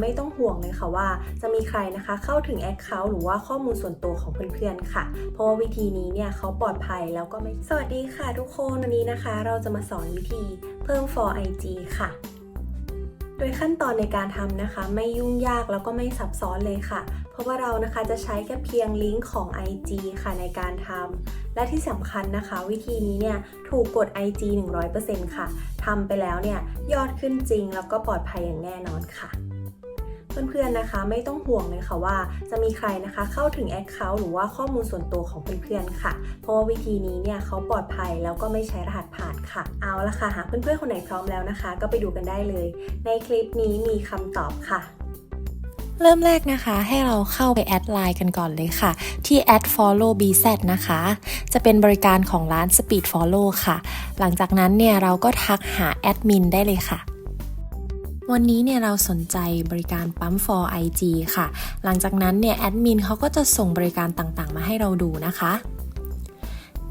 ไม่ต้องห่วงเลยค่ะว่าจะมีใครนะคะเข้าถึง Account หรือว่าข้อมูลส่วนตัวของเพื่อนๆค่ะ เพราะว่าวิธีนี้เนี่ยเขาปลอดภัยแล้วก็ไม่ สวัสดีค่ะทุกคนวันนี้นะคะ เราจะมาสอนวิธีเพิ่ม for IG ค่ะโดยขั้นตอนในการทำนะคะ ไม่ยุ่งยากแล้วก็ไม่ซับซ้อนเลยค่ะ เพราะว่าเรานะคะจะใช้แค่เพียงลิงก์ของ IG ค่ะในการทำและที่สำคัญนะคะ วิธีนี้เนี่ยถูกกด IG 100%ค่ะทำไปแล้วเนี่ยยอดขึ้นจริงแล้วก็ปลอดภัยอย่างแน่นอนค่ะ เพื่อนๆนะคะ ไม่ต้องห่วงเลยค่ะว่าจะมีใครนะคะเข้าถึง Account หรือว่าข้อมูลส่วนตัวของเพื่อนๆค่ะ เพราะว่าวิธีนี้เนี่ยเขาปลอดภัยแล้วก็ไม่ใช้รหัสผ่านค่ะ เอาละค่ะหากเพื่อนๆคนไหนพร้อมแล้วนะคะ ก็ไปดูกันได้เลย ในคลิปนี้มีคำตอบค่ะเริ่มแรกนะคะให้เราเข้าไปแอดไลน์กันก่อนเลยค่ะ ที่ add follow bz นะคะ จะเป็นบริการของร้าน speed follow ค่ะ หลังจากนั้นเนี่ยเราก็ทักหาแอดมินได้เลยค่ะ วันนี้เนี่ยเราสนใจบริการปั๊ม for IG ค่ะ หลังจากนั้นเนี่ยแอดมินเขาก็จะส่งบริการต่างๆ มาให้เราดูนะคะ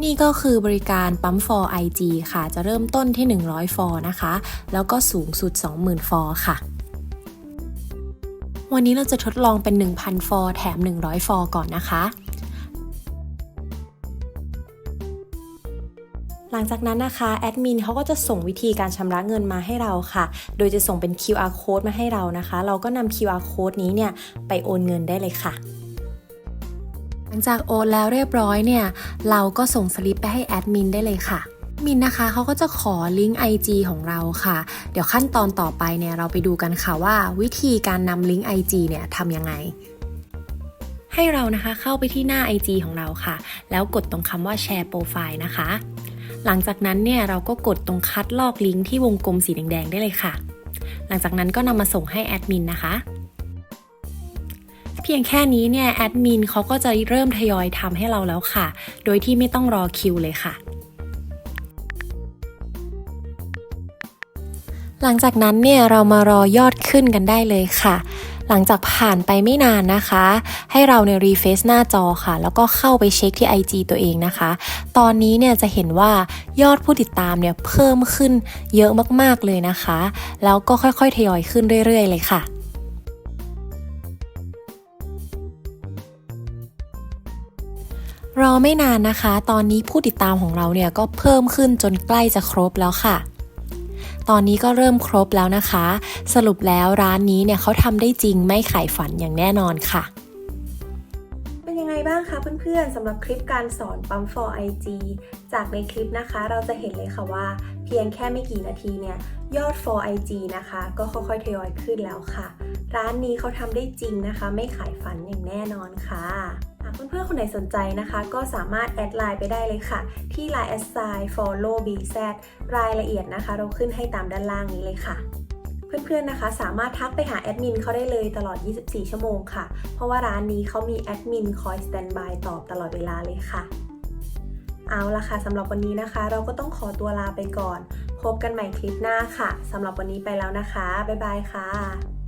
นี่ก็คือบริการปั๊ม for IG ค่ะ จะเริ่มต้นที่ 100 for นะคะ แล้วก็สูงสุด 20,000 for ค่ะวันนี้เราจะทดลองเป็น 1,000 ฟอร์แถม 100 ฟอร์ก่อนนะคะ ลังจากนั้นนะคะแอดมินเขาก็จะส่งวิธีการชำระเงินมาให้เราค่ะ โดยจะส่งเป็น QR code มาให้เรานะคะ เราก็นำ QR code นี้เนี่ยไปโอนเงินได้เลยค่ะหลังจากโอนแล้วเรียบร้อยเนี่ยเราก็ส่งสลิปไปให้แอดมินได้เลยค่ะมินนะคะเขาก็จะขอลิงก์ IG ของเราค่ะ เดี๋ยวขั้นตอนต่อไปเนี่ยเราไปดูกันค่ะว่าวิธีการนำลิงก์ IG เนี่ยทำยังไง ให้เรานะคะเข้าไปที่หน้า IG ของเราค่ะ แล้วกดตรงคำว่าแชร์โปรไฟล์นะคะ หลังจากนั้นเนี่ยเราก็กดตรงคัดลอกลิงก์ที่วงกลมสีแดงๆได้เลยค่ะ หลังจากนั้นก็นำมาส่งให้แอดมินนะคะ เพียงแค่นี้เนี่ยแอดมินเขาก็จะเริ่มทยอยทำให้เราแล้วค่ะ โดยที่ไม่ต้องรอคิวเลยค่ะหลังจากนั้นเนี่ยเรามารอยอดขึ้นกันได้เลยค่ะ หลังจากผ่านไปไม่นานนะคะ ให้เราในรีเฟซหน้าจอค่ะ แล้วก็เข้าไปเช็คที่ IG ตัวเองนะคะ ตอนนี้เนี่ยจะเห็นว่ายอดผู้ติดตามเนี่ยเพิ่มขึ้นเยอะมากๆเลยนะคะ แล้วก็ค่อยๆทยอยขึ้นเรื่อยๆ เลยค่ะรอไม่นานนะคะ ตอนนี้ผู้ติดตามของเราเนี่ยก็เพิ่มขึ้นจนใกล้จะครบแล้วค่ะ ตอนนี้ก็เริ่มครบแล้วนะคะ สรุปแล้วร้านนี้เนี่ยเขาทำได้จริงไม่ขายฝันอย่างแน่นอนค่ะ บ้างคะเพื่อนๆสำหรับคลิปการสอนปั๊ม for IG จากในคลิปนะคะ เราจะเห็นเลยค่ะว่า เพียงแค่ไม่กี่นาทีเนี่ยยอด for IG นะคะ ก็ค่อยๆทยอยขึ้นแล้วค่ะ ร้านนี้เขาทำได้จริงนะคะ ไม่ขายฝันอย่างแน่นอนค่ะหากเพื่อนๆ คนไหนสนใจนะคะ ก็สามารถแอดไลน์ไปได้เลยค่ะ ที่ Line s i follow bz รายละเอียดนะคะ เราขึ้นให้ตามด้านล่างนี้เลยค่ะ เพื่อนๆนะคะ สามารถทักไปหาแอดมินเขาได้เลยตลอด 24 ชั่วโมงค่ะ เพราะว่าร้านนี้เขามีแอดมินคอยสแตนบายตอบตลอดเวลาเลยค่ะ เอาละค่ะสำหรับวันนี้นะคะ เราก็ต้องขอตัวลาไปก่อน พบกันใหม่คลิปหน้าค่ะสำหรับวันนี้ไปแล้วนะคะ บ๊ายบายค่ะ